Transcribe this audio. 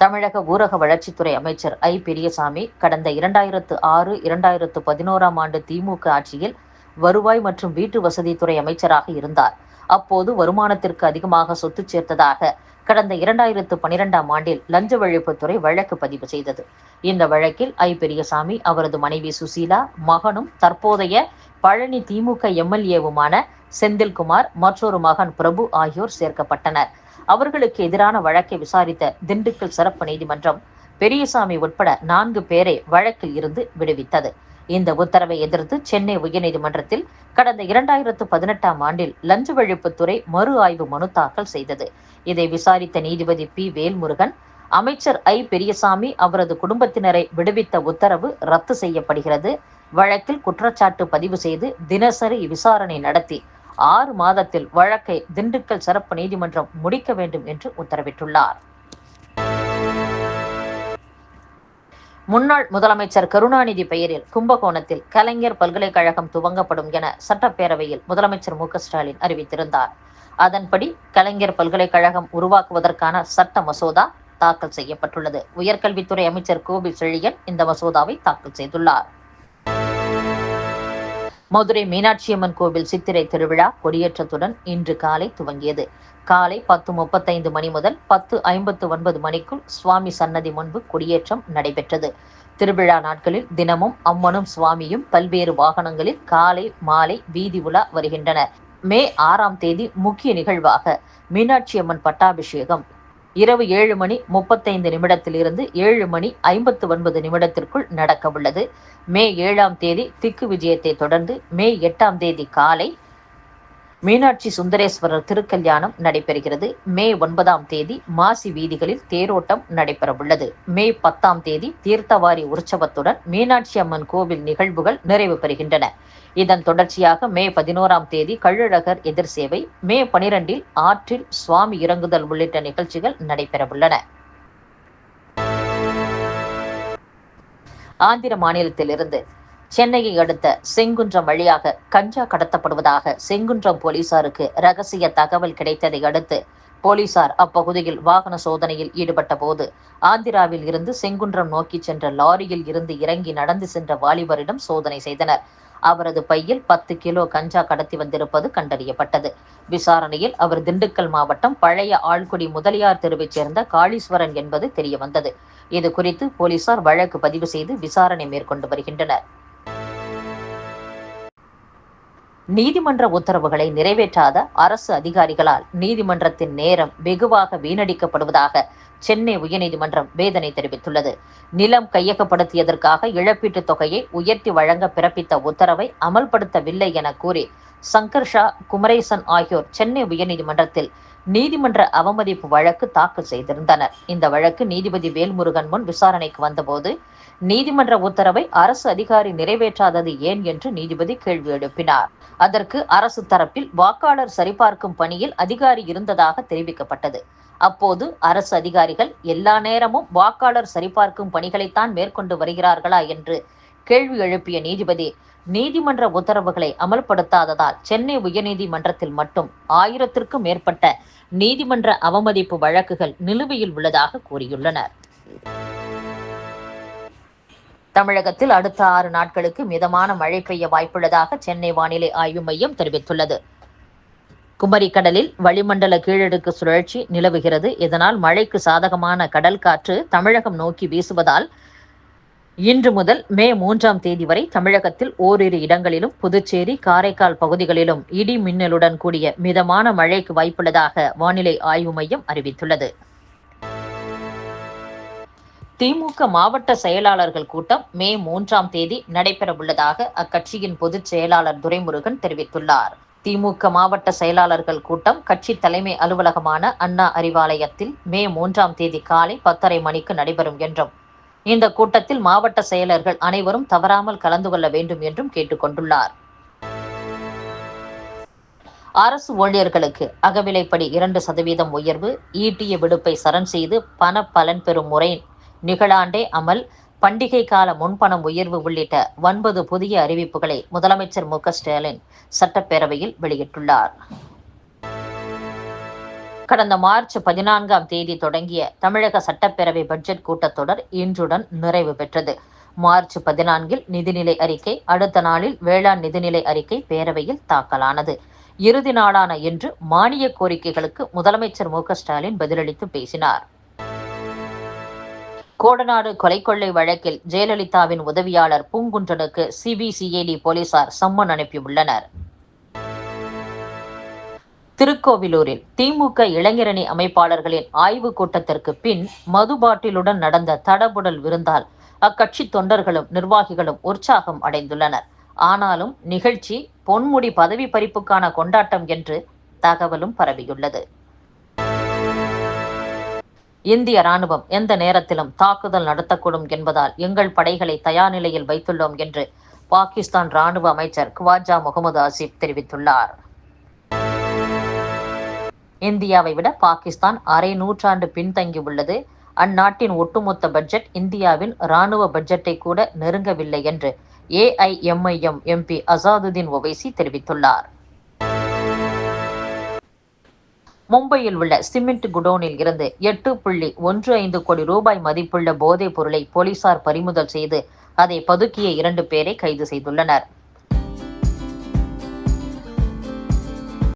தமிழக ஊரக வளர்ச்சித்துறை அமைச்சர் ஐ. பெரியசாமி கடந்த இரண்டாயிரத்து ஆறு இரண்டாயிரத்து பதினோராம் ஆண்டு திமுக ஆட்சியில் வருவாய் மற்றும் வீட்டு வசதித்துறை அமைச்சராக இருந்தார். அப்போது வருமானத்திற்கு அதிகமாக சொத்து சேர்த்ததாக கடந்த இரண்டாயிரத்து பனிரெண்டாம் ஆண்டில் லஞ்ச ஒழிப்புத்துறை வழக்கு பதிவு செய்தது. இந்த வழக்கில் ஐ. பெரியசாமி அவரது மனைவி சுசீலா மகனும் தற்போதைய பழனி திமுக எம்எல்ஏவுமான செந்தில்குமார் மற்றொரு மகன் பிரபு ஆகியோர் சேர்க்கப்பட்டனர். அவர்களுக்கு எதிரான வழக்கை விசாரித்த திண்டுக்கல் சிறப்பு நீதிமன்றம் பெரியசாமி உட்பட நான்கு பேரை வழக்கில் இருந்து விடுவித்தது. இந்த உத்தரவை எதிர்த்து சென்னை உயர்நீதிமன்றத்தில் கடந்த இரண்டாயிரத்து பதினெட்டாம் ஆண்டில் லஞ்ச ஒழிப்புத்துறை மறு ஆய்வு மனு தாக்கல் செய்தது. இதை விசாரித்த நீதிபதி பி. வேல்முருகன் அமைச்சர் ஐ. பெரியசாமி அவரது குடும்பத்தினரை விடுவித்த உத்தரவு ரத்து செய்யப்படுகிறது. வழக்கில் குற்றச்சாட்டு பதிவு செய்து தினசரி விசாரணை நடத்தி ஆறு மாதத்தில் வழக்கை திண்டுக்கல் சிறப்பு நீதிமன்றம் முடிக்க வேண்டும் என்று உத்தரவிட்டுள்ளார். முன்னாள் முதலமைச்சர் கருணாநிதி பெயரில் கும்பகோணத்தில் கலைஞர் பல்கலைக்கழகம் துவங்கப்படும் என சட்டப்பேரவையில் முதலமைச்சர் மு ஸ்டாலின் அறிவித்திருந்தார். அதன்படி கலைஞர் பல்கலைக்கழகம் உருவாக்குவதற்கான சட்ட மசோதா தாக்கல் செய்யப்பட்டுள்ளது. உயர்கல்வித்துறை அமைச்சர் கோபி செழியன் இந்த மசோதாவை தாக்கல் செய்துள்ளார். மதுரை மீனாட்சியம்மன் கோவில் சித்திரை திருவிழா கொடியேற்றத்துடன் இன்று காலை துவங்கியது. காலை பத்து முப்பத்தைந்து மணி முதல் பத்து ஐம்பத்து ஒன்பது மணிக்குள் சுவாமி சன்னதி முன்பு கொடியேற்றம் நடைபெற்றது. திருவிழா நாட்களில் தினமும் அம்மனும் சுவாமியும் பல்வேறு வாகனங்களில் காலை மாலை வீதி உலா வருகின்றனர் மே ஆறாம் தேதி முக்கிய நிகழ்வாக மீனாட்சி அம்மன் பட்டாபிஷேகம் இரவு ஏழு மணி முப்பத்தைந்து நிமிடத்திலிருந்து ஏழு மணி ஐம்பத்து ஒன்பது நிமிடத்திற்குள் நடக்க உள்ளது மே ஏழாம் தேதி திக்கு விஜயத்தை தொடர்ந்து மே எட்டாம் தேதி காலை மீனாட்சி சுந்தரேஸ்வரர் திருக்கல்யாணம் நடைபெறுகிறது. மே ஒன்பதாம் தேதி மாசி வீதிகளில் தேரோட்டம் நடைபெறவுள்ளது. மே பத்தாம் தேதி தீர்த்தவாரி உற்சவத்துடன் மீனாட்சி அம்மன் கோவில் நிகழ்வுகள் நிறைவு பெறுகின்றன. இதன் தொடர்ச்சியாக மே பதினோராம் தேதி கள்ளழகர் எதிர் சேவை மே பனிரெண்டில் ஆற்றில் சுவாமி இறங்குதல் உள்ளிட்ட நிகழ்ச்சிகள் நடைபெறவுள்ளன. ஆந்திர மாநிலத்திலிருந்து சென்னையை அடுத்த செங்குன்றம் வழியாக கஞ்சா கடத்தப்படுவதாக செங்குன்றம் போலீசாருக்கு ரகசிய தகவல் கிடைத்ததை அடுத்து போலீசார் அப்பகுதியில் வாகன சோதனையில் ஈடுபட்ட போது ஆந்திராவில் இருந்து செங்குன்றம் நோக்கி சென்ற லாரியில் இருந்து இறங்கி நடந்து சென்ற வாலிபரிடம் சோதனை செய்தனர். அவரது பையில் பத்து கிலோ கஞ்சா கடத்தி வந்திருப்பது கண்டறியப்பட்டது. விசாரணையில் அவர் திண்டுக்கல் மாவட்டம் பழைய ஆழ்குடி முதலியார் தெருவைச் சேர்ந்த காளீஸ்வரன் என்பது தெரியவந்தது. இது குறித்து போலீசார் வழக்கு பதிவு செய்து விசாரணை மேற்கொண்டு வருகின்றனர். நீதிமன்ற உத்தரவுகளை நிறைவேற்றாத அரசு அதிகாரிகளால் நீதிமன்றத்தின் நேரம் வெகுவாக வீணடிக்கப்படுவதாக சென்னை உயர்நீதிமன்றம் வேதனை தெரிவித்துள்ளது. நிலம் கையகப்படுத்தியதற்காக இழப்பீட்டுத் தொகையை உயர்த்தி வழங்க பிறப்பித்த உத்தரவை அமல்படுத்தவில்லை என கூறி சங்கர் ஷா குமரேசன் ஆகியோர் சென்னை உயர்நீதிமன்றத்தில் நீதிமன்ற அவமதிப்பு வழக்கு தாக்கல் செய்திருந்தனர் இந்த வழக்கு நீதிபதி வேல்முருகன் முன் விசாரணைக்கு வந்தபோது நீதிமன்ற உத்தரவை அரசு அதிகாரி நிறைவேற்றாதது ஏன் என்று நீதிபதி கேள்வி எழுப்பினார். அதற்கு அரசு தரப்பில் வாக்காளர் சரிபார்க்கும் பணியில் அதிகாரி இருந்ததாக தெரிவிக்கப்பட்டது. அப்போது அரசு அதிகாரிகள் எல்லா நேரமும் வாக்காளர் சரிபார்க்கும் பணிகளைத்தான் மேற்கொண்டு வருகிறார்களா? என்று கேள்வி எழுப்பிய நீதிபதி நீதிமன்ற உத்தரவுகளை அமல்படுத்தாததால் சென்னை உயர்நீதிமன்றத்தில் மட்டும் ஆயிரத்திற்கும் மேற்பட்ட நீதிமன்ற அவமதிப்பு வழக்குகள் நிலுவையில் உள்ளதாக கூறியுள்ளனர். தமிழகத்தில் அடுத்த ஆறு நாட்களுக்கு மிதமான மழை பெய்ய வாய்ப்புள்ளதாக சென்னை வானிலை ஆய்வு மையம் தெரிவித்துள்ளது. குமரிக்கடலில் வளிமண்டல கீழடுக்கு சுழற்சி நிலவுகிறது. இதனால் மழைக்கு சாதகமான கடல் காற்று தமிழகம் நோக்கி வீசுவதால் இன்று முதல் மே மூன்றாம் தேதி வரை தமிழகத்தில் ஓரிரு இடங்களிலும் புதுச்சேரி காரைக்கால் பகுதிகளிலும் இடி மின்னலுடன் கூடிய மிதமான மழைக்கு வாய்ப்புள்ளதாக வானிலை ஆய்வு மையம் அறிவித்துள்ளது. திமுக மாவட்ட செயலாளர்கள் கூட்டம் மே மூன்றாம் தேதி நடைபெறவுள்ளதாக அக்கட்சியின் பொதுச் செயலாளர் துரைமுருகன் தெரிவித்துள்ளார். திமுக மாவட்ட செயலாளர்கள் கூட்டம் கட்சி தலைமை அலுவலகமான அண்ணா அறிவாலயத்தில் மே மூன்றாம் தேதி காலை பத்தரை மணிக்கு நடைபெறும் என்றும் இந்த கூட்டத்தில் மாவட்ட செயலர்கள் அனைவரும் தவறாமல் கலந்து கொள்ள வேண்டும் என்றும் கேட்டுக்கொண்டுள்ளார். அரசு ஊழியர்களுக்கு அகவிலைப்படி இரண்டு சதவீதம் உயர்வு ஈட்டிய விடுப்பை சரண் செய்து பண பலன் பெறும் முறை நிகழாண்டே அமல் பண்டிகை கால முன்பணம் உயர்வு உள்ளிட்ட ஒன்பது புதிய அறிவிப்புகளை முதலமைச்சர் மு க ஸ்டாலின் சட்டப்பேரவையில் வெளியிட்டுள்ளார். கடந்த மார்ச் பதினான்காம் தேதி தொடங்கிய தமிழக சட்டப்பேரவை பட்ஜெட் கூட்டத்தொடர் இன்றுடன் நிறைவு பெற்றது. மார்ச் பதினான்கில் நிதிநிலை அறிக்கை அடுத்த நாளில் வேளாண் நிதிநிலை அறிக்கை பேரவையில் தாக்கலானது. இறுதி நாளான இன்று மானிய கோரிக்கைகளுக்கு முதலமைச்சர் மு ஸ்டாலின் பதிலளித்து பேசினார். கோடநாடு கொலை கொள்ளை வழக்கில் ஜெயலலிதாவின் உதவியாளர் பூங்குன்றனுக்கு சிபிசிஐடி போலீசார் சம்மன் அனுப்பியுள்ளனர். திருக்கோவிலூரில் திமுக இளைஞரணி அமைப்பாளர்களின் ஆய்வுக் கூட்டத்திற்கு பின் மது பாட்டிலுடன் நடந்த தடபுடல் விருந்தால் அக்கட்சி தொண்டர்களும் நிர்வாகிகளும் உற்சாகம் அடைந்துள்ளனர். ஆனாலும் நிகழ்ச்சி பொன்முடி பதவி பறிப்புக்கான கொண்டாட்டம் என்று தகவலும் பரவியுள்ளது. இந்திய ராணுவம் எந்த நேரத்திலும் தாக்குதல் நடத்தக்கூடும் என்பதால் எங்கள் படைகளை தயார் நிலையில் வைத்துள்ளோம் என்று பாகிஸ்தான் ராணுவ அமைச்சர் குவாஜா முகமது ஆசிப் தெரிவித்துள்ளார். இந்தியாவை விட பாகிஸ்தான் அரை நூற்றாண்டு பின்தங்கியுள்ளது அந்நாட்டின் ஒட்டுமொத்த பட்ஜெட் இந்தியாவின் ராணுவ பட்ஜெட்டை கூட நெருங்கவில்லை என்று ஏஐஎம்ஐஎம் எம்பி அசாதுதீன் ஒவைசி தெரிவித்துள்ளார். மும்பையில் உள்ள சிமெண்ட் குடோனில் இருந்து எட்டு புள்ளி ஒன்று ஐந்து கோடி ரூபாய் மதிப்புள்ள போதைப் பொருளை போலீசார் பறிமுதல் செய்து அதை பதுக்கிய இரண்டு பேரை கைது செய்துள்ளனர்.